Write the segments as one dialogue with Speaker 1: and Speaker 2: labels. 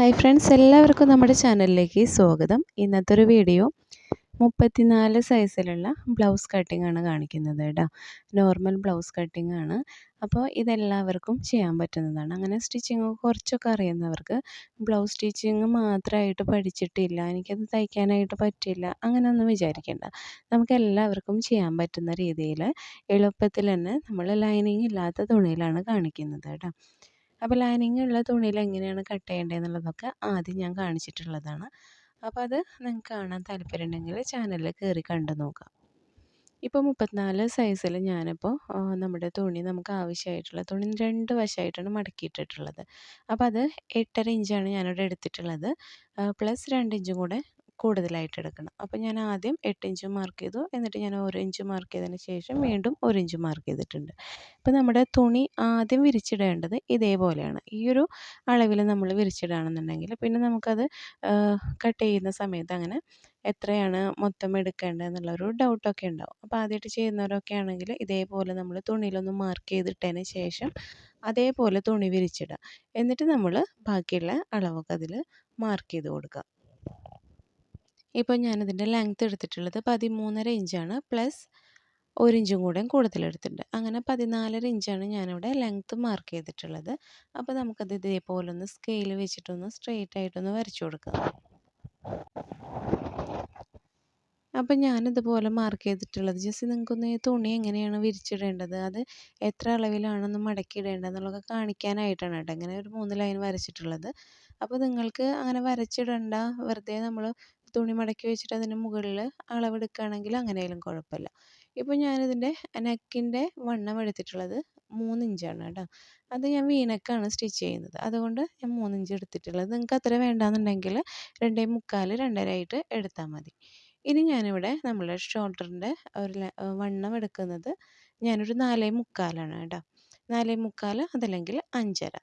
Speaker 1: Hi friends എല്ലാവർക്കും നമ്മുടെ ചാനലിലേക്ക് സ്വാഗതം. ഇന്നത്തെ ഒരു വീഡിയോ മുപ്പത്തിനാല് സൈസിലുള്ള ബ്ലൗസ് കട്ടിംഗ് ആണ് കാണിക്കുന്നത് കേട്ടോ നോർമൽ ബ്ലൗസ് കട്ടിംഗ് ആണ്. അപ്പോൾ ഇതെല്ലാവർക്കും ചെയ്യാൻ പറ്റുന്നതാണ്. അങ്ങനെ സ്റ്റിച്ചിങ് കുറച്ചൊക്കെ അറിയുന്നവർക്ക് ബ്ലൗസ് സ്റ്റിച്ചിങ് മാത്രമായിട്ട് പഠിച്ചിട്ടില്ല. എനിക്കത് തയ്ക്കാനായിട്ട് പറ്റില്ല. അങ്ങനെയൊന്നും വിചാരിക്കേണ്ട. നമുക്ക് എല്ലാവർക്കും ചെയ്യാൻ പറ്റുന്ന രീതിയിൽ എളുപ്പത്തിൽ തന്നെ നമ്മൾ ലൈനിങ് ഇല്ലാത്ത തുണിയിലാണ് കാണിക്കുന്നത് കേട്ടോ അപ്പോൾ ലൈനിങ് ഉള്ള തുണിയിൽ എങ്ങനെയാണ് കട്ട് ചെയ്യേണ്ടത് എന്നുള്ളതൊക്കെ ആദ്യം ഞാൻ കാണിച്ചിട്ടുള്ളതാണ്. അപ്പോൾ അത് നിങ്ങൾക്ക് കാണാൻ താല്പര്യം ഉണ്ടെങ്കിൽ ചാനലിൽ കയറി കണ്ടു നോക്കാം. ഇപ്പോൾ മുപ്പത്തിനാല് സൈസിൽ ഞാനിപ്പോൾ നമ്മുടെ തുണി നമുക്ക് ആവശ്യമായിട്ടുള്ള തുണി രണ്ട് വശമായിട്ടാണ് മടക്കിയിട്ടിട്ടുള്ളത്. അപ്പോൾ അത് എട്ടര ഇഞ്ചാണ് ഞാനിവിടെ എടുത്തിട്ടുള്ളത്. പ്ലസ് രണ്ട് ഇഞ്ചും കൂടെ കൂടുതലായിട്ട് എടുക്കണം. അപ്പോൾ ഞാൻ ആദ്യം എട്ട് ഇഞ്ച് മാർക്ക് ചെയ്തു. എന്നിട്ട് ഞാൻ ഒരു ഇഞ്ച് മാർക്ക് ചെയ്തതിന് ശേഷം വീണ്ടും ഒരു ഇഞ്ച് മാർക്ക് ചെയ്തിട്ടുണ്ട്. അപ്പോൾ നമ്മുടെ തുണി ആദ്യം വിരിച്ചിടേണ്ടത് ഇതേപോലെയാണ്. ഈ ഒരു അളവിൽ നമ്മൾ വിരിച്ചിടുകയാണെന്നുണ്ടെങ്കിൽ പിന്നെ നമുക്കത് കട്ട് ചെയ്യുന്ന സമയത്ത് അങ്ങനെ എത്രയാണ് മൊത്തം എടുക്കേണ്ടത് എന്നുള്ളൊരു ഡൗട്ടൊക്കെ ഉണ്ടാവും. അപ്പോൾ ആദ്യമായിട്ട് ചെയ്യുന്നവരൊക്കെ ആണെങ്കിൽ ഇതേപോലെ നമ്മൾ തുണിയിലൊന്ന് മാർക്ക് ചെയ്തിട്ടതിന് ശേഷം അതേപോലെ തുണി വിരിച്ചിടുക. എന്നിട്ട് നമ്മൾ ബാക്കിയുള്ള അളവൊക്കെ അതിൽ മാർക്ക് ചെയ്ത് കൊടുക്കുക. ഇപ്പോൾ ഞാനിതിന്റെ ലെങ്ത്ത് എടുത്തിട്ടുള്ളത് പതിമൂന്നര ഇഞ്ചാണ് പ്ലസ് ഒരു ഇഞ്ചും കൂടെ കൂടുതലെടുത്തിട്ടുണ്ട്. അങ്ങനെ പതിനാലര ഇഞ്ചാണ് ഞാനിവിടെ ലെങ്ത്ത് മാർക്ക് ചെയ്തിട്ടുള്ളത്. അപ്പോൾ നമുക്കത് ഇതേപോലെ ഒന്ന് സ്കെയിൽ വെച്ചിട്ടൊന്ന് സ്ട്രെയിറ്റ് ആയിട്ടൊന്ന് വരച്ചു കൊടുക്കാം. അപ്പം ഞാനിതുപോലെ മാർക്ക് ചെയ്തിട്ടുള്ളത് ജസ്റ്റ് നിങ്ങൾക്കൊന്ന് തുണി എങ്ങനെയാണ് വിരിച്ചിടേണ്ടത്? അത് എത്ര അളവിലാണെന്ന് മടക്കി ഇടേണ്ടത് എന്നുള്ളതൊക്കെ കാണിക്കാനായിട്ടാണ് കേട്ടോ ഇങ്ങനെ ഒരു മൂന്ന് ലൈൻ വരച്ചിട്ടുള്ളത്. അപ്പോൾ നിങ്ങൾക്ക് അങ്ങനെ വരച്ചിടണ്ട. വെറുതെ നമ്മൾ തുണി മടക്കി വെച്ചിട്ട് അതിന് മുകളിൽ അളവെടുക്കുകയാണെങ്കിൽ അങ്ങനെയായാലും കുഴപ്പമില്ല. ഇപ്പോൾ ഞാനിതിന്റെ നെക്കിന്റെ വണ്ണം എടുത്തിട്ടുള്ളത് മൂന്ന് ഇഞ്ചാണ് കേട്ടോ. അത് ഞാൻ വീനക്കാണ് സ്റ്റിച്ച് ചെയ്യുന്നത്. അതുകൊണ്ട് ഞാൻ മൂന്നിഞ്ച് എടുത്തിട്ടുള്ളത്. നിങ്ങൾക്ക് അത്ര വേണ്ടാന്നുണ്ടെങ്കിൽ രണ്ടേ മുക്കാൽ രണ്ടര ആയിട്ട് എടുത്താൽ മതി. ഇനി ഞാനിവിടെ നമ്മുടെ ഷോൾഡറിന്റെ ഒരു വണ്ണം എടുക്കുന്നത് ഞാനൊരു നാലേ മുക്കാലാണ് കേട്ടോ. നാലേ മുക്കാൽ അതല്ലെങ്കിൽ അഞ്ചര.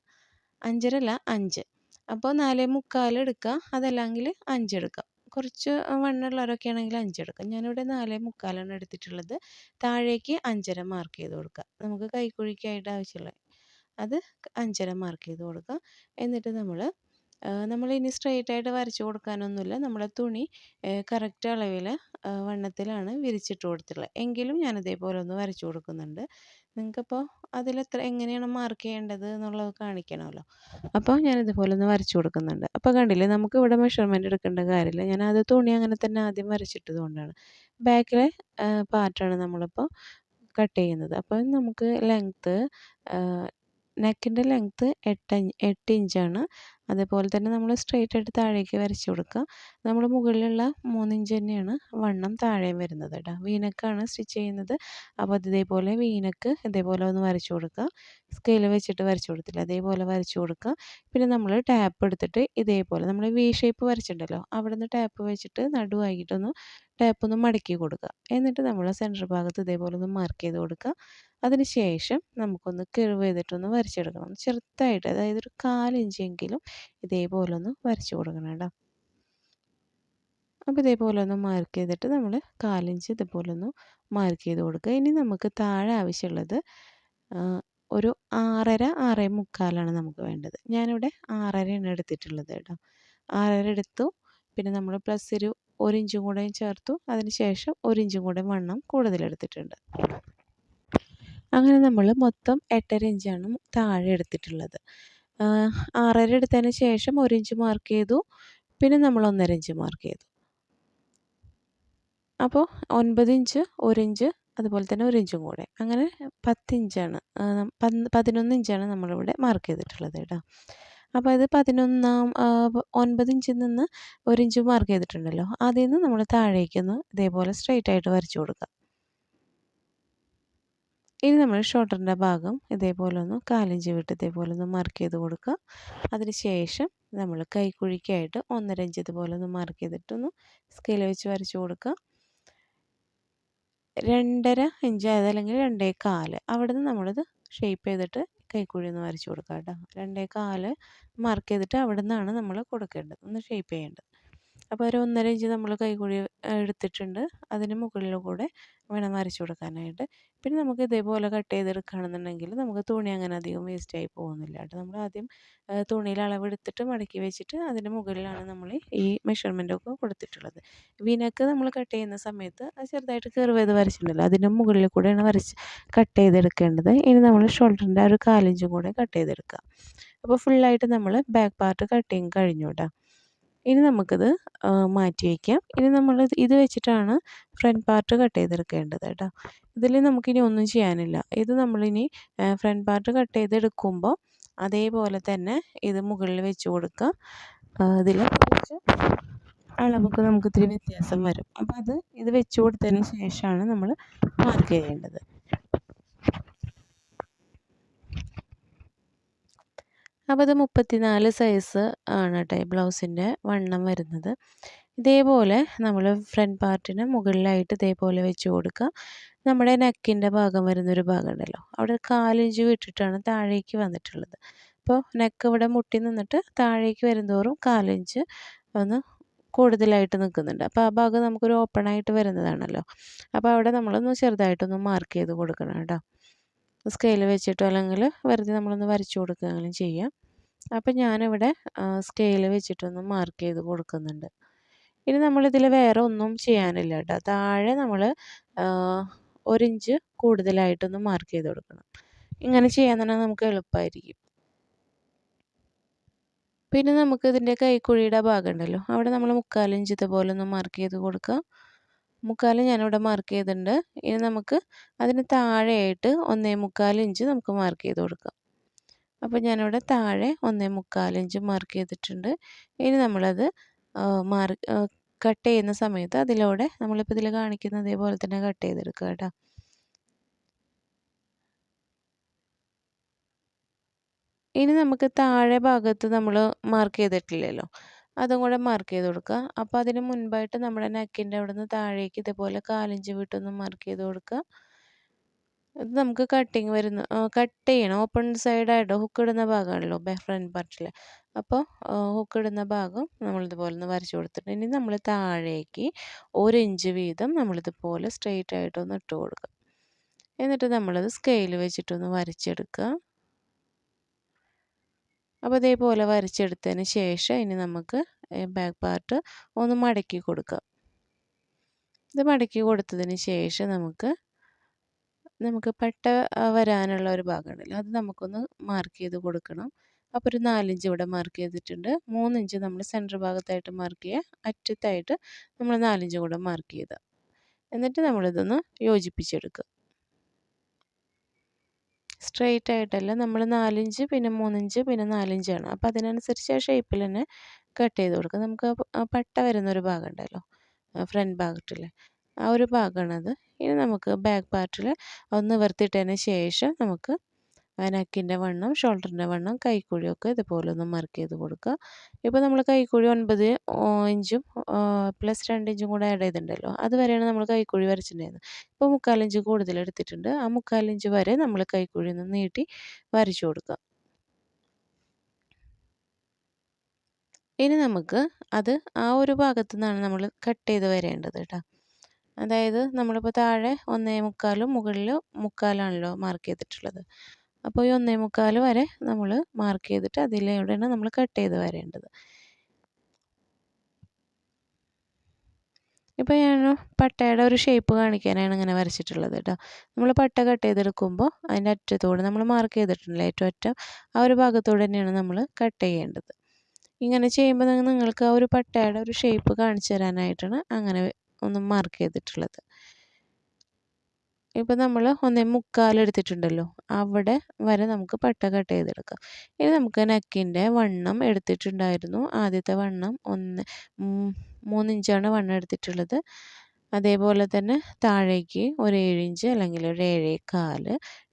Speaker 1: അഞ്ചര അല്ല അഞ്ച്. അപ്പോൾ നാലേ മുക്കാൽ എടുക്കുക. അതല്ലെങ്കിൽ അഞ്ചെടുക്കുക കുറച്ച് വണ്ണുള്ളവരൊക്കെ ആണെങ്കിൽ അഞ്ചെടുക്കാം ഞാനിവിടെ നാലേ മുക്കാലാണ് എടുത്തിട്ടുള്ളത്. താഴേക്ക് അഞ്ചര മാർക്ക് ചെയ്ത് കൊടുക്കുക. നമുക്ക് കൈക്കുഴിക്കായിട്ട് ആവശ്യമുള്ള അത് അഞ്ചര മാർക്ക് ചെയ്ത് കൊടുക്കുക. എന്നിട്ട് നമ്മൾ നമ്മൾ ഇനി സ്ട്രെയിറ്റ് ആയിട്ട് വരച്ചു കൊടുക്കാനൊന്നുമില്ല. നമ്മളെ തുണി കറക്റ്റ് അളവിൽ വണ്ണത്തിലാണ് വിരിച്ചിട്ട് കൊടുത്തിട്ടുള്ളത്. എങ്കിലും ഞാൻ ഇതേപോലെ ഒന്ന് വരച്ചു കൊടുക്കുന്നുണ്ട്. നിങ്ങൾക്കപ്പോൾ അതിലെത്ര എങ്ങനെയാണ് മാർക്ക് ചെയ്യേണ്ടത് എന്നുള്ളത് കാണിക്കണമല്ലോ. അപ്പോൾ ഞാൻ ഇതുപോലെ ഒന്ന് വരച്ചു കൊടുക്കുന്നുണ്ട്. അപ്പോൾ കണ്ടില്ലേ നമുക്ക് ഇവിടെ മെഷർമെന്റ് എടുക്കേണ്ട കാര്യമില്ല. ഞാൻ അത് തുണി അങ്ങനെ തന്നെ ആദ്യം വരച്ചിട്ടത് കൊണ്ടാണ്. ബാക്കിലെ പാർട്ടാണ് നമ്മളിപ്പോൾ കട്ട് ചെയ്യുന്നത്. അപ്പോൾ നമുക്ക് ലെങ്ത്ത് നെക്കിന്റെ ലെങ്ത്ത് എട്ട് എട്ട് ഇഞ്ചാണ് അതേപോലെ തന്നെ നമ്മൾ സ്ട്രെയിറ്റ് ആയിട്ട് താഴേക്ക് വരച്ച് കൊടുക്കുക. നമ്മൾ മുകളിലുള്ള മൂന്നിഞ്ച് തന്നെയാണ് വണ്ണം താഴെയും വരുന്നത് കേട്ടോ. വീനക്കാണ് സ്റ്റിച്ച് ചെയ്യുന്നത്. അപ്പോൾ ഇതേപോലെ വീനക്ക് ഇതേപോലെ ഒന്ന് വരച്ചു കൊടുക്കുക. സ്കെയിൽ വെച്ചിട്ട് വരച്ചു കൊടുത്തില്ല. അതേപോലെ വരച്ചു കൊടുക്കുക. പിന്നെ നമ്മൾ ടാപ്പ് എടുത്തിട്ട് ഇതേപോലെ നമ്മൾ വി ഷേപ്പ് വരച്ചിട്ടുണ്ടല്ലോ. അവിടെ നിന്ന് ടാപ്പ് വെച്ചിട്ട് നടുവായിട്ടൊന്ന് ടാപ്പ് ഒന്ന് മടക്കി കൊടുക്കുക. എന്നിട്ട് നമ്മൾ സെന്റർ ഭാഗത്ത് ഇതേപോലെ ഒന്ന് മാർക്ക് ചെയ്ത് കൊടുക്കുക. അതിന് ശേഷം നമുക്കൊന്ന് കിഴിവ് ചെയ്തിട്ടൊന്ന് വരച്ചെടുക്കണം. ചെറുതായിട്ട് അതായത് ഒരു കാലിഞ്ചെങ്കിലും ഇതേപോലെ ഒന്ന് വരച്ചു കൊടുക്കണം കേട്ടോ. അപ്പോൾ ഇതേപോലെ ഒന്ന് മാർക്ക് ചെയ്തിട്ട് നമ്മൾ കാലിഞ്ച് ഇതേപോലെ ഒന്ന് മാർക്ക് ചെയ്ത് കൊടുക്കുക. ഇനി നമുക്ക് താഴെ ആവശ്യമുള്ളത് ഒരു ആറര ആറേ മുക്കാലാണ് നമുക്ക് വേണ്ടത്. ഞാനിവിടെ ആറരയാണ് എടുത്തിട്ടുള്ളത് കേട്ടോ. ആറര എടുത്തു. പിന്നെ നമ്മൾ പ്ലസ് ഒരു ഒരു ഇഞ്ചും കൂടെ ചേർത്തു. അതിന് ശേഷം ഇഞ്ചും കൂടെ വണ്ണം കൂടുതലെടുത്തിട്ടുണ്ട് അങ്ങനെ നമ്മൾ മൊത്തം എട്ടര ഇഞ്ചാണ് താഴെ എടുത്തിട്ടുള്ളത്. ആറര എടുത്തതിന് ശേഷം ഒരു ഇഞ്ച് മാർക്ക് ചെയ്തു. പിന്നെ നമ്മൾ ഒന്നര ഇഞ്ച് മാർക്ക് ചെയ്തു. അപ്പോൾ ഒൻപത് ഇഞ്ച് ഒരു ഇഞ്ച് അതുപോലെ തന്നെ ഒരു ഇഞ്ചും കൂടെ. അങ്ങനെ പത്തിഞ്ചാണ് പതിനൊന്ന് ഇഞ്ചാണ് നമ്മളിവിടെ മാർക്ക് ചെയ്തിട്ടുള്ളത് കേട്ടോ. അപ്പോൾ ഇത് പതിനൊന്നാം ഒൻപത് ഇഞ്ചിൽ നിന്ന് ഒരു ഇഞ്ച് മാർക്ക് ചെയ്തിട്ടുണ്ടല്ലോ. അതിൽ നിന്ന് നമ്മൾ താഴേക്കൊന്ന് ഇതേപോലെ സ്ട്രെയിറ്റ് ആയിട്ട് വരച്ചു കൊടുക്കുക. ഇനി നമ്മൾ ഷോൾഡറിന്റെ ഭാഗം ഇതേപോലെ ഒന്ന് കാലിഞ്ച് വിട്ട് ഇതേപോലെ ഒന്ന് മാർക്ക് ചെയ്ത് കൊടുക്കുക. അതിനുശേഷം നമ്മൾ കൈക്കുഴിക്കായിട്ട് ഒന്നര ഇഞ്ച് ഇതുപോലെ ഒന്ന് മാർക്ക് ചെയ്തിട്ടൊന്ന് സ്കെയിൽ വെച്ച് വരച്ച് കൊടുക്കുക. രണ്ടര ഇഞ്ച് അതല്ലെങ്കിൽ രണ്ടേ കാൽ അവിടെ നിന്ന് നമ്മളിത് ഷേപ്പ് ചെയ്തിട്ട് കൈക്കുഴി ഒന്ന് വരച്ച് കൊടുക്കുക കേട്ടോ. രണ്ടേ കാൽ മാർക്ക് ചെയ്തിട്ട് അവിടെ നിന്നാണ് നമ്മൾ കൊടുക്കേണ്ടത്. ഒന്ന് ഷേപ്പ് ചെയ്യേണ്ടത്. അപ്പോൾ ഒരു ഒന്നര ഇഞ്ച് നമ്മൾ കൈകൂടി എടുത്തിട്ടുണ്ട്. അതിന് മുകളിൽ കൂടെ വേണം വരച്ചു കൊടുക്കാനായിട്ട്. പിന്നെ നമുക്ക് ഇതേപോലെ കട്ട് ചെയ്തെടുക്കുകയാണെന്നുണ്ടെങ്കിൽ നമുക്ക് തുണി അങ്ങനെ അധികം വേസ്റ്റായി പോകുന്നില്ല കേട്ടോ. നമ്മൾ ആദ്യം തുണിയിൽ അളവെടുത്തിട്ട് മടക്കി വെച്ചിട്ട് അതിന്റെ മുകളിലാണ് നമ്മൾ ഈ മെഷർമെന്റൊക്കെ കൊടുത്തിട്ടുള്ളത്. വിനക്ക് നമ്മൾ കട്ട് ചെയ്യുന്ന സമയത്ത് അത് ചെറുതായിട്ട് കർവ് ചെയ്ത് വരച്ചിട്ടുണ്ടല്ലോ. അതിന്റെ മുകളിൽ കൂടെയാണ് വരച്ച് കട്ട് ചെയ്തെടുക്കേണ്ടത്. ഇനി നമ്മൾ ഷോൾഡറിന്റെ ആ ഒരു കാലിഞ്ചും കൂടെ കട്ട് ചെയ്തെടുക്കുക അപ്പോൾ ഫുള്ളായിട്ട് നമ്മൾ ബാക്ക് പാർട്ട് കട്ട് ചെയ്യും കഴിഞ്ഞു കേട്ടോ. ഇനി നമുക്കിത് മാറ്റി വയ്ക്കാം ഇനി നമ്മൾ ഇത് വെച്ചിട്ടാണ് ഫ്രണ്ട് പാർട്ട് കട്ട് ചെയ്തെടുക്കേണ്ടത് കേട്ടോ. ഇതിൽ നമുക്കിനി ഒന്നും ചെയ്യാനില്ല. ഇത് നമ്മളിനി ഫ്രണ്ട് പാർട്ട് കട്ട് ചെയ്തെടുക്കുമ്പോൾ അതേപോലെ തന്നെ ഇത് മുകളിൽ വെച്ച് കൊടുക്കുക ഇതിൽ കുറച്ച് അളവൊക്കെ നമുക്ക് ഇത്തിരി വ്യത്യാസം വരും. അപ്പോൾ അത് ഇത് വെച്ച് കൊടുത്തതിന് ശേഷമാണ് നമ്മൾ മാർക്ക് ചെയ്യേണ്ടത്. അപ്പോൾ ഇത് മുപ്പത്തിനാല് സൈസ് ആണ് കേട്ടോ ഈ ബ്ലൗസിന്റെ വണ്ണം വരുന്നത്. ഇതേപോലെ നമ്മൾ ഫ്രണ്ട് പാർട്ടിന് മുകളിലായിട്ട് ഇതേപോലെ വെച്ച് കൊടുക്കുക. നമ്മുടെ നെക്കിന്റെ ഭാഗം വരുന്നൊരു ഭാഗം ഉണ്ടല്ലോ അവിടെ കാലിഞ്ച് വിട്ടിട്ടാണ് താഴേക്ക് വന്നിട്ടുള്ളത്. അപ്പോൾ നെക്ക് ഇവിടെ മുട്ടി നിന്നിട്ട് താഴേക്ക് വരുന്തോറും കാലിഞ്ച് ഒന്ന് കൂടുതലായിട്ട് നിൽക്കുന്നുണ്ട്. അപ്പോൾ ആ ഭാഗം നമുക്കൊരു ഓപ്പൺ ആയിട്ട് വരുന്നതാണല്ലോ. അപ്പോൾ അവിടെ നമ്മളൊന്ന് ചെറുതായിട്ടൊന്ന് മാർക്ക് ചെയ്ത് കൊടുക്കണം കേട്ടോ. സ്കെയിൽ വെച്ചിട്ടോ അല്ലെങ്കിൽ വെറുതെ നമ്മളൊന്ന് വരച്ചു കൊടുക്കുകയെങ്കിലും ചെയ്യാം. അപ്പം ഞാനിവിടെ സ്കെയിൽ വെച്ചിട്ടൊന്ന് മാർക്ക് ചെയ്ത് കൊടുക്കുന്നുണ്ട്. ഇനി നമ്മളിതിൽ വേറെ ഒന്നും ചെയ്യാനില്ല കേട്ടോ. താഴെ നമ്മൾ ഒരിഞ്ച് കൂടുതലായിട്ടൊന്ന് മാർക്ക് ചെയ്ത് കൊടുക്കണം. ഇങ്ങനെ ചെയ്യാൻ തന്നെ നമുക്ക് എളുപ്പമായിരിക്കും. പിന്നെ നമുക്ക് ഇതിന്റെ കൈക്കുഴിയുടെ ഭാഗം ഉണ്ടല്ലോ. അവിടെ നമ്മൾ മുക്കാലിഞ്ച് ഇതുപോലെ ഒന്ന് മാർക്ക് ചെയ്ത് കൊടുക്കുക. മുക്കാൽ ഞാനിവിടെ മാർക്ക് ചെയ്തിട്ടുണ്ട്. ഇനി നമുക്ക് അതിന് താഴെയായിട്ട് ഒന്നേ മുക്കാൽ ഇഞ്ച് നമുക്ക് മാർക്ക് ചെയ്ത് കൊടുക്കാം. അപ്പോൾ ഞാനിവിടെ താഴെ ഒന്നേ മുക്കാൽ ഇഞ്ച് മാർക്ക് ചെയ്തിട്ടുണ്ട്. ഇനി നമ്മളത് മാർക്ക് കട്ട് ചെയ്യുന്ന സമയത്ത് അതിലൂടെ നമ്മളിപ്പോൾ ഇതിൽ കാണിക്കുന്ന അതേപോലെ തന്നെ കട്ട് ചെയ്തെടുക്കുക കേട്ടോ. ഇനി നമുക്ക് താഴെ ഭാഗത്ത് നമ്മൾ മാർക്ക് ചെയ്തിട്ടില്ലല്ലോ. അതും കൂടെ മാർക്ക് ചെയ്ത് കൊടുക്കുക അപ്പോൾ അതിന് മുൻപായിട്ട് നമ്മുടെ നെക്കിന്റെ അവിടെ നിന്ന് താഴേക്ക് ഇതേപോലെ കാലിഞ്ച് വിട്ടൊന്ന് മാർക്ക് ചെയ്ത് കൊടുക്കുക ഇത് നമുക്ക് കട്ടിങ് വരുന്നു കട്ട് ചെയ്യണം. ഓപ്പൺ സൈഡായിട്ട് ഹുക്ക് ഇടുന്ന ഭാഗമാണല്ലോ ഫ്രണ്ട് പാർട്ടിൽ അപ്പോൾ ഹുക്ക് ഇടുന്ന ഭാഗം നമ്മളിതുപോലെ ഒന്ന് വരച്ച് കൊടുത്തിട്ട് ഇനി നമ്മൾ താഴേക്ക് ഒരു ഇഞ്ച് വീതം നമ്മളിതുപോലെ സ്ട്രെയിറ്റ് ആയിട്ടൊന്ന് ഇട്ട് കൊടുക്കുക എന്നിട്ട് നമ്മളത് സ്കെയിൽ വെച്ചിട്ടൊന്ന് വരച്ചെടുക്കുക അപ്പോൾ ഇതേപോലെ വരച്ചെടുത്തതിന് ശേഷം ഇനി നമുക്ക് ബാക്ക് പാർട്ട് ഒന്ന് മടക്കി കൊടുക്കാം. ഇത് മടക്കി കൊടുത്തതിന് ശേഷം നമുക്ക് നമുക്ക് പെട്ട വരാനുള്ള ഒരു ഭാഗമുണ്ടല്ലോ. അത് നമുക്കൊന്ന് മാർക്ക് ചെയ്ത് കൊടുക്കണം. അപ്പോൾ ഒരു നാലിഞ്ച് ഇവിടെ മാർക്ക് ചെയ്തിട്ടുണ്ട്. മൂന്നിഞ്ച് നമ്മൾ സെന്റർ ഭാഗത്തായിട്ട് മാർക്ക് ചെയ്യുക അറ്റത്തായിട്ട് നമ്മൾ നാലിഞ്ച് കൂടെ മാർക്ക് ചെയ്താൽ എന്നിട്ട് നമ്മളിതൊന്ന് യോജിപ്പിച്ചെടുക്കുക സ്ട്രെയിറ്റ് ആയിട്ടല്ല നമ്മൾ നാലിഞ്ച് പിന്നെ മൂന്നിഞ്ച് പിന്നെ നാലിഞ്ചാണ്. അപ്പോൾ അതിനനുസരിച്ച് ആ ഷേപ്പിൽ തന്നെ കട്ട് ചെയ്ത് കൊടുക്കുക നമുക്ക് പട്ട വരുന്നൊരു ഭാഗം ഉണ്ടല്ലോ ഫ്രണ്ട് ഭാഗത്തിൽ ആ ഒരു ഭാഗമാണത്. ഇനി നമുക്ക് ബാക്ക് പാർട്ടിൽ ഒന്ന് നിവർത്തിയിട്ടതിന് ശേഷം നമുക്ക് നെക്കിന്റെ വണ്ണം ഷോൾഡറിന്റെ വണ്ണം കൈക്കുഴിയൊക്കെ ഇതുപോലെ ഒന്ന് മാർക്ക് ചെയ്ത് കൊടുക്കുക. ഇപ്പോൾ നമ്മൾ കൈക്കുഴി ഒൻപത് ഇഞ്ചും പ്ലസ് രണ്ട് ഇഞ്ചും കൂടെ ആഡ് ചെയ്തിട്ടുണ്ടല്ലോ. അതുവരെയാണ് നമ്മൾ കൈക്കുഴി വരച്ചിട്ടുണ്ടായിരുന്നത്. ഇപ്പോൾ മുക്കാലിഞ്ച് കൂടുതൽ എടുത്തിട്ടുണ്ട്. ആ മുക്കാലിഞ്ച് വരെ നമ്മൾ കൈക്കുഴി ഒന്ന് നീട്ടി വരച്ചു കൊടുക്കുക. ഇനി നമുക്ക് അത് ആ ഒരു ഭാഗത്തു നിന്നാണ് നമ്മൾ കട്ട് ചെയ്ത് വരേണ്ടത് കേട്ടോ. അതായത് നമ്മളിപ്പോൾ താഴെ ഒന്നേ മുക്കാലും മുകളിൽ മുക്കാലാണല്ലോ മാർക്ക് ചെയ്തിട്ടുള്ളത്. അപ്പോൾ ഈ ഒന്നേ മുക്കാൽ വരെ നമ്മൾ മാർക്ക് ചെയ്തിട്ട് അതിലൂടെയാണ് നമ്മൾ കട്ട് ചെയ്ത് വരേണ്ടത്. ഇപ്പോൾ ഞാൻ പട്ടയുടെ ഒരു ഷേപ്പ് കാണിക്കാനാണ് ഇങ്ങനെ വരച്ചിട്ടുള്ളത് കേട്ടോ. നമ്മൾ പട്ട കട്ട് ചെയ്തെടുക്കുമ്പോൾ അതിന്റെ അറ്റത്തോടെ നമ്മൾ മാർക്ക് ചെയ്തിട്ടുണ്ടല്ലോ ഏറ്റവും അറ്റം. ആ ഒരു ഭാഗത്തോടെ തന്നെയാണ് നമ്മൾ കട്ട് ചെയ്യേണ്ടത്. ഇങ്ങനെ ചെയ്യുമ്പോൾ നിങ്ങൾക്ക് ആ ഒരു പട്ടയുടെ ഒരു ഷേപ്പ് കാണിച്ചു തരാനായിട്ടാണ് അങ്ങനെ ഒന്ന് മാർക്ക് ചെയ്തിട്ടുള്ളത്. ഇപ്പം നമ്മൾ ഒന്നേ മുക്കാലെടുത്തിട്ടുണ്ടല്ലോ അവിടെ വരെ നമുക്ക് പട്ട കട്ട് ചെയ്തെടുക്കാം. ഇനി നമുക്ക് നെക്കിന്റെ വണ്ണം എടുത്തിട്ടുണ്ടായിരുന്നു. ആദ്യത്തെ വണ്ണം ഒന്ന് മൂന്നിഞ്ചാണ് വണ്ണം എടുത്തിട്ടുള്ളത്. അതേപോലെ തന്നെ താഴേക്ക് ഒരു ഏഴിഞ്ച് അല്ലെങ്കിൽ ഒരു ഏഴേ കാൽ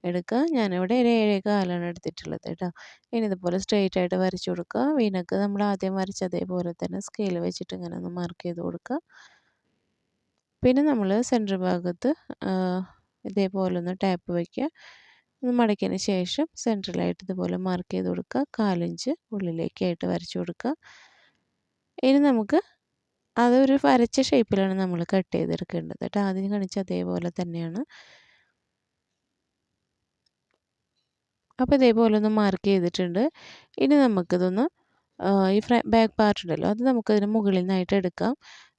Speaker 1: എടുക്കുക. ഞാനിവിടെ ഒരു ഏഴേ കാലാണ് എടുത്തിട്ടുള്ളത് കേട്ടോ. ഇനി ഇതുപോലെ സ്ട്രെയിറ്റ് ആയിട്ട് വരച്ചു കൊടുക്കുക. വീനക്ക് നമ്മൾ ആദ്യം വരച്ച അതേപോലെ തന്നെ സ്കെയിൽ വെച്ചിട്ട് ഇങ്ങനെ ഒന്ന് മാർക്ക് ചെയ്ത് കൊടുക്കുക. പിന്നെ നമ്മൾ സെന്റർ ഭാഗത്ത് ഇതേപോലെ ഒന്ന് ടാപ്പ് വയ്ക്കുക ഒന്ന് മടക്കിയതിന് ശേഷം സെൻട്രലായിട്ട് ഇതുപോലെ മാർക്ക് ചെയ്ത് കൊടുക്കുക. കാലിഞ്ച് ഉള്ളിലേക്കായിട്ട് വരച്ചു കൊടുക്കുക. ഇനി നമുക്ക് അതൊരു വരച്ച ഷേപ്പിലാണ് നമ്മൾ കട്ട് ചെയ്തെടുക്കേണ്ടത്. കേട്ടോ ആദ്യം കാണിച്ച അതേപോലെ തന്നെയാണ്. അപ്പോൾ ഇതേപോലെ ഒന്ന് മാർക്ക് ചെയ്തിട്ടുണ്ട്. ഇനി നമുക്കിതൊന്ന് ഈ ഫ്ര ബാക്ക് പാർട്ട് ഉണ്ടല്ലോ അത് നമുക്കതിന് മുകളിൽ നിന്നായിട്ട് എടുക്കാം.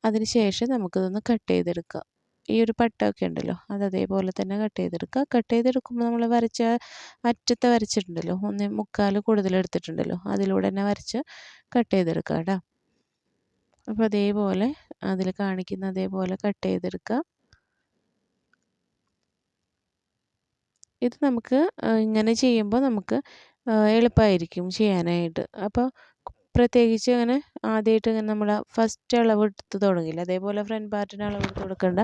Speaker 1: അതിന് ശേഷം നമുക്കിതൊന്ന് കട്ട് ചെയ്തെടുക്കാം. ഈ ഒരു പട്ടമൊക്കെ ഉണ്ടല്ലോ അത് അതേപോലെ തന്നെ കട്ട് ചെയ്തെടുക്കുക. കട്ട് ചെയ്തെടുക്കുമ്പോൾ നമ്മൾ വരച്ച അറ്റത്തെ വരച്ചിട്ടുണ്ടല്ലോ ഒന്ന് മുക്കാൽ കൂടുതൽ എടുത്തിട്ടുണ്ടല്ലോ അതിലൂടെ തന്നെ വരച്ച് കട്ട് ചെയ്തെടുക്കുക കേട്ടോ. അപ്പോൾ അതേപോലെ അതിൽ കാണിക്കുന്ന അതേപോലെ കട്ട് ചെയ്തെടുക്കുക. ഇത് നമുക്ക് ഇങ്ങനെ ചെയ്യുമ്പോൾ നമുക്ക് എളുപ്പമായിരിക്കും ചെയ്യാനായിട്ട്. അപ്പോൾ പ്രത്യേകിച്ച് അങ്ങനെ ആദ്യമായിട്ട് ഇങ്ങനെ നമ്മൾ ഫസ്റ്റ് അളവ് എടുത്ത് തുടങ്ങില്ല. അതേപോലെ ഫ്രണ്ട് പാർട്ടിന് അളവ് എടുത്ത് കൊടുക്കേണ്ട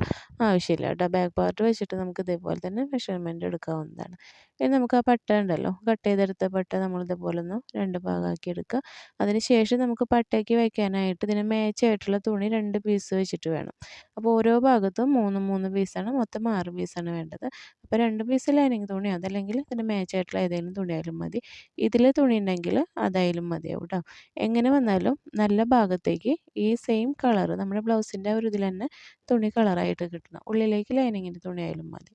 Speaker 1: ആവശ്യമില്ല കേട്ടോ. ബാക്ക് പാർട്ട് വെച്ചിട്ട് നമുക്ക് ഇതേപോലെ തന്നെ മെഷർമെന്റ് എടുക്കാവുന്നതാണ്. ഇനി നമുക്ക് ആ പട്ട ഉണ്ടല്ലോ കട്ട് ചെയ്തെടുത്ത പട്ട നമ്മൾ ഇതുപോലെ ഒന്ന് രണ്ട് ഭാഗമാക്കി എടുക്കുക. അതിന് ശേഷം നമുക്ക് പട്ടയ്ക്ക് വയ്ക്കാനായിട്ട് ഇതിന് മേച്ചായിട്ടുള്ള തുണി രണ്ട് പീസ് വെച്ചിട്ട് വേണം. അപ്പോൾ ഓരോ ഭാഗത്തും മൂന്ന് മൂന്ന് പീസാണ് മൊത്തം ആറ് പീസാണ് വേണ്ടത്. അപ്പോൾ രണ്ട് പീസ് ലൈനിങ് തുണി അതല്ലെങ്കിൽ ഇതിന് മേച്ചായിട്ടുള്ള ഏതെങ്കിലും തുണിയായാലും മതി. ഇതിൽ തുണി ഉണ്ടെങ്കിൽ അതായാലും മതിയാവും കേട്ടോ എങ്ങനെ വന്നാലും നല്ല ഭാഗത്തേക്ക് ഈ സെയിം കളർ നമ്മുടെ ബ്ലൗസിന്റെ ഒരു ഇതിൽ തന്നെ തുണി കളറായിട്ട് കിട്ടണം. ഉള്ളിലേക്ക് ലൈനിങ്ങിന്റെ തുണിയായാലും മതി.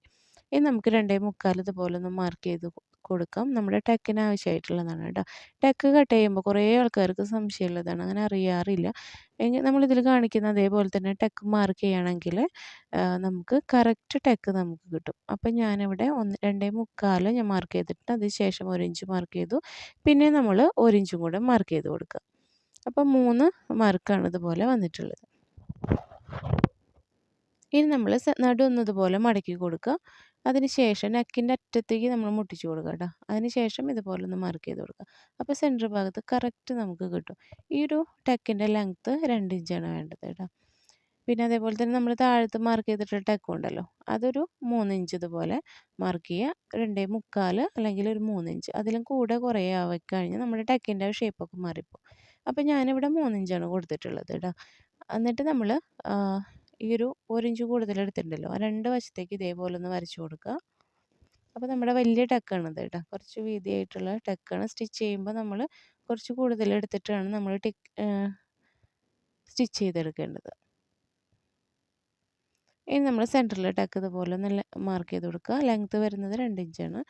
Speaker 1: ഇനി നമുക്ക് രണ്ടേ മുക്കാൽ ഇതുപോലെ ഒന്ന് മാർക്ക് ചെയ്ത് കൊടുക്കാം. നമ്മുടെ ടെക്കിന് ആവശ്യമായിട്ടുള്ളതാണ് കേട്ടോ. ടെക്ക് കട്ട് ചെയ്യുമ്പോൾ കുറേ ആൾക്കാർക്ക് സംശയമുള്ളതാണ്. അങ്ങനെ അറിയാറില്ല. എങ്കിൽ നമ്മളിതിൽ കാണിക്കുന്ന അതേപോലെ തന്നെ ടെക്ക് മാർക്ക് ചെയ്യുകയാണെങ്കിൽ നമുക്ക് കറക്റ്റ് ടെക്ക് നമുക്ക് കിട്ടും. അപ്പം ഞാനിവിടെ ഒന്ന് രണ്ടേ മുക്കാൽ ഞാൻ മാർക്ക് ചെയ്തിട്ട് അതിന് ശേഷം ഒരു ഇഞ്ച് മാർക്ക് ചെയ്തു. പിന്നെ നമ്മൾ ഒരു ഇഞ്ചും കൂടെ മാർക്ക് ചെയ്ത് കൊടുക്കുക. അപ്പം മൂന്ന് മാർക്കാണ് ഇതുപോലെ വന്നിട്ടുള്ളത്. ഇനി നമ്മൾ നടുവുന്നതുപോലെ മടക്കി കൊടുക്കുക. അതിന് ശേഷം നെക്കിന്റെ അറ്റത്തേക്ക് നമ്മൾ മുട്ടിച്ചു കൊടുക്കുക കേട്ടോ. അതിന് ശേഷം ഇതുപോലെ ഒന്ന് മാർക്ക് ചെയ്ത് കൊടുക്കുക. അപ്പോൾ സെന്റർ ഭാഗത്ത് കറക്റ്റ് നമുക്ക് കിട്ടും. ഈ ഒരു ടെക്കിന്റെ ലെങ്ത്ത് രണ്ട് ഇഞ്ചാണ് വേണ്ടത് കേട്ടോ. പിന്നെ അതേപോലെ തന്നെ നമ്മൾ താഴത്ത് മാർക്ക് ചെയ്തിട്ട് ടെക്കും ഉണ്ടല്ലോ. അതൊരു മൂന്ന് ഇഞ്ച് ഇതുപോലെ മാർക്ക് ചെയ്യുക. രണ്ടേ മുക്കാൽ അല്ലെങ്കിൽ ഒരു മൂന്ന് ഇഞ്ച് അതിലും കൂടെ കുറേ ആയി കഴിഞ്ഞാൽ നമ്മുടെ ടെക്കിന്റെ ഷേപ്പൊക്കെ മാറിപ്പോകും. അപ്പോൾ ഞാനിവിടെ മൂന്ന് ഇഞ്ചാണ് കൊടുത്തിട്ടുള്ളത് കേട്ടോ. എന്നിട്ട് നമ്മൾ ഈ ഒരു ഒരിഞ്ച് കൂടുതൽ എടുത്തിട്ടുണ്ടല്ലോ. ആ രണ്ട് വശത്തേക്ക് ഇതേപോലെ ഒന്ന് വരച്ചു കൊടുക്കുക. അപ്പോൾ നമ്മുടെ വലിയ ടക്കാണ് ഇത് കേട്ടോ. കുറച്ച് വീതിയായിട്ടുള്ള ടക്കാണ് സ്റ്റിച്ച് ചെയ്യുമ്പോൾ നമ്മൾ കുറച്ച് കൂടുതൽ എടുത്തിട്ടാണ് നമ്മൾ ടിക്ക് സ്റ്റിച്ച് ചെയ്തെടുക്കേണ്ടത്. ഇനി നമ്മൾ സെന്ററിൽ ടക്ക് ഇതുപോലെ ഒന്ന് മാർക്ക് ചെയ്ത് കൊടുക്കുക. ലെങ്ത്ത് വരുന്നത് രണ്ട് ഇഞ്ചാണ്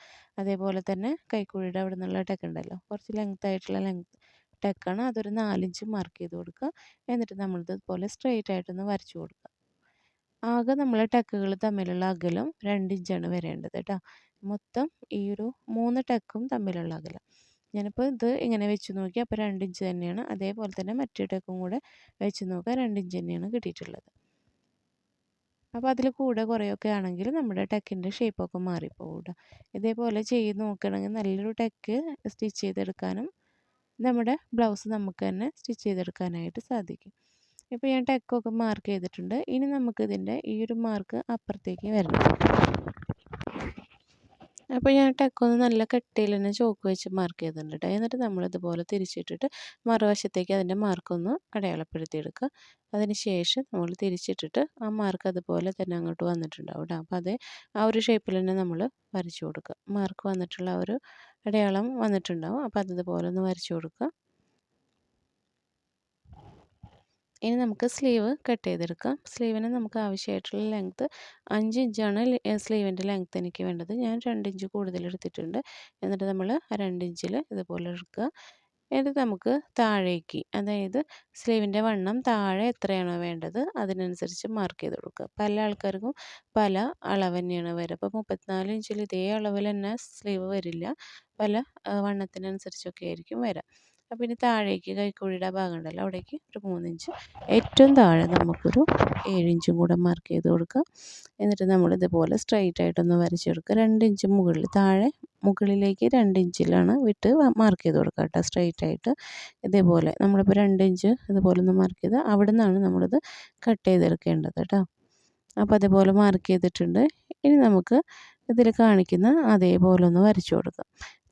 Speaker 1: അതേപോലെ തന്നെ കൈക്കുഴിയുടെ അവിടെ നിന്നുള്ള ടക്ക് ഉണ്ടല്ലോ. കുറച്ച് ലെങ്ത് ആയിട്ടുള്ള ലെങ്ത് ടക്കാണ് അതൊരു നാലിഞ്ച് മാർക്ക് ചെയ്ത് കൊടുക്കുക. എന്നിട്ട് നമ്മളിത് ഇതുപോലെ സ്ട്രെയിറ്റ് ആയിട്ടൊന്ന് വരച്ചു കൊടുക്കുക. ആകെ നമ്മൾ ടക്കുകൾ തമ്മിലുള്ള അകലം രണ്ട് ഇഞ്ചാണ് വരേണ്ടത് കേട്ടോ. മൊത്തം ഈ ഒരു മൂന്ന് ടക്കും തമ്മിലുള്ള അകലം. ഞാനിപ്പോൾ ഇത് ഇങ്ങനെ വെച്ച് നോക്കി അപ്പോൾ രണ്ട് ഇഞ്ച് തന്നെയാണ്. അതേപോലെ തന്നെ മറ്റേ ടക്കും കൂടെ വെച്ച് നോക്കുക രണ്ട് ഇഞ്ച് തന്നെയാണ് കിട്ടിയിട്ടുള്ളത്. അപ്പോൾ അതിൽ കൂടെ കുറേയൊക്കെ ആണെങ്കിൽ നമ്മുടെ ടെക്കിന്റെ ഷേപ്പൊക്കെ മാറിപ്പോകും കേട്ടോ ഇതേപോലെ ചെയ്ത് നോക്കുകയാണെങ്കിൽ നല്ലൊരു ടെക്ക് സ്റ്റിച്ച് ചെയ്തെടുക്കാനും നമ്മുടെ ബ്ലൗസ് നമുക്ക് തന്നെ സ്റ്റിച്ച് ചെയ്തെടുക്കാനായിട്ട് സാധിക്കും. ഇപ്പോൾ ഞാൻ ടെക്കൊക്കെ മാർക്ക് ചെയ്തിട്ടുണ്ട്. ഇനി നമുക്കിതിന്റെ ഈ ഒരു മാർക്ക് അപ്പുറത്തേക്ക് വരണം. അപ്പോൾ ഞാൻ ടെക്കൊന്ന് നല്ല കട്ടിയിൽ തന്നെ ചോക്ക് വെച്ച് മാർക്ക് ചെയ്തിട്ടുണ്ട് കേട്ടോ എന്നിട്ട് നമ്മളിതുപോലെ തിരിച്ചിട്ടിട്ട് മറുവശത്തേക്ക് അതിന്റെ മാർക്കൊന്ന് അടയാളപ്പെടുത്തിയെടുക്കുക. അതിന് ശേഷം നമ്മൾ തിരിച്ചിട്ടിട്ട് ആ മാർക്ക് അതുപോലെ തന്നെ അങ്ങോട്ട് വന്നിട്ടുണ്ടാവും കേട്ടോ അപ്പോൾ അതേ ആ ഒരു ഷേപ്പിൽ തന്നെ നമ്മൾ വരച്ചു കൊടുക്കുക. മാർക്ക് വന്നിട്ടുള്ള ആ ഒരു അടയാളം വന്നിട്ടുണ്ടാവും. അപ്പോൾ അതുപോലെ ഒന്ന് വരച്ചു കൊടുക്കുക. ഇനി നമുക്ക് സ്ലീവ് കട്ട് ചെയ്തെടുക്കാം. സ്ലീവിന് നമുക്ക് ആവശ്യമായിട്ടുള്ള ലെങ്ത്ത് അഞ്ച് ഇഞ്ചാണ് സ്ലീവിന്റെ ലെങ്ത്ത് എനിക്ക് വേണ്ടത്. ഞാൻ രണ്ട് ഇഞ്ച് കൂടുതൽ എടുത്തിട്ടുണ്ട്. എന്നിട്ട് നമ്മൾ രണ്ട് ഇഞ്ചിൽ ഇതുപോലെ എടുക്കുക. എന്നിട്ട് നമുക്ക് താഴേക്ക് അതായത് സ്ലീവിന്റെ വണ്ണം താഴെ എത്രയാണോ വേണ്ടത് അതിനനുസരിച്ച് മാർക്ക് ചെയ്ത് കൊടുക്കുക. പല ആൾക്കാർക്കും പല അളവ് തന്നെയാണ് വരിക. അപ്പോൾ മുപ്പത്തിനാല് ഇഞ്ചിൽ ഇതേ അളവിൽ തന്നെ സ്ലീവ് വരില്ല. പല വണ്ണത്തിനനുസരിച്ചൊക്കെ ആയിരിക്കും വരിക. അപ്പം ഇനി താഴേക്ക് കൈക്കുഴിയുടെ ഭാഗം ഉണ്ടല്ലോ അവിടേക്ക് ഒരു മൂന്നിഞ്ച്. ഏറ്റവും താഴെ നമുക്കൊരു ഏഴിഞ്ചും കൂടെ മാർക്ക് ചെയ്ത് കൊടുക്കുക എന്നിട്ട് നമ്മൾ ഇതുപോലെ സ്ട്രൈറ്റ് ആയിട്ടൊന്ന് വരച്ചെടുക്കുക. രണ്ട് ഇഞ്ച് മുകളിൽ താഴെ മുകളിലേക്ക് രണ്ട് ഇഞ്ചിലാണ് വിട്ട് മാർക്ക് ചെയ്ത് കൊടുക്കുക കേട്ടോ സ്ട്രൈറ്റ് ആയിട്ട്. ഇതേപോലെ നമ്മളിപ്പോൾ രണ്ട് ഇഞ്ച് ഇതുപോലെ ഒന്ന് മാർക്ക് ചെയ്ത് അവിടെ നിന്നാണ് നമ്മളിത് കട്ട് ചെയ്തെടുക്കേണ്ടത് കേട്ടോ. അപ്പോൾ അതേപോലെ മാർക്ക് ചെയ്തിട്ടുണ്ട്. ഇനി നമുക്ക് ഇതിൽ കാണിക്കുന്ന അതേപോലെ ഒന്ന് വരച്ചു കൊടുക്കാം.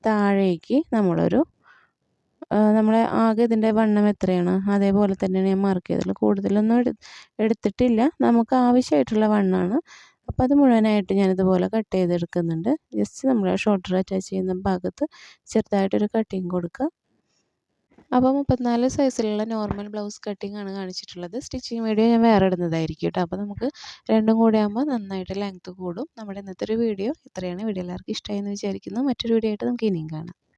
Speaker 1: താഴേക്ക് നമ്മളൊരു നമ്മളെ ആകെ ഇതിന്റെ വണ്ണം എത്രയാണ്? അതേപോലെ തന്നെയാണ് ഞാൻ മാർക്ക് ചെയ്തിട്ടുള്ളത് കൂടുതലൊന്നും എടു എടുത്തിട്ടില്ല. നമുക്ക് ആവശ്യമായിട്ടുള്ള വണ്ണമാണ് അപ്പോൾ അത് മുഴുവനായിട്ട് ഞാനിതുപോലെ കട്ട് ചെയ്തെടുക്കുന്നുണ്ട്. ജസ്റ്റ് നമ്മൾ ഷോൾഡർ അറ്റാച്ച് ചെയ്യുന്ന ഭാഗത്ത് ചെറുതായിട്ടൊരു കട്ടിങ് കൊടുക്കുക. അപ്പോൾ മുപ്പത്തിനാല് സൈസിലുള്ള നോർമൽ ബ്ലൗസ് കട്ടിങ് ആണ് കാണിച്ചിട്ടുള്ളത്. സ്റ്റിച്ചിങ് വീഡിയോ ഞാൻ വേറെ ഇടുന്നതായിരിക്കും കേട്ടോ. അപ്പോൾ നമുക്ക് രണ്ടും കൂടെ ആകുമ്പോൾ നന്നായിട്ട് ലെങ്ത്ത് കൂടും. നമ്മുടെ ഇന്നത്തെ ഒരു വീഡിയോ ഇത്രയാണ്. വീഡിയോ എല്ലാവർക്കും ഇഷ്ടമായി എന്ന് വിചാരിക്കുന്നു. മറ്റൊരു വീഡിയോ ആയിട്ട് നമുക്ക് ഇനിയും കാണാം.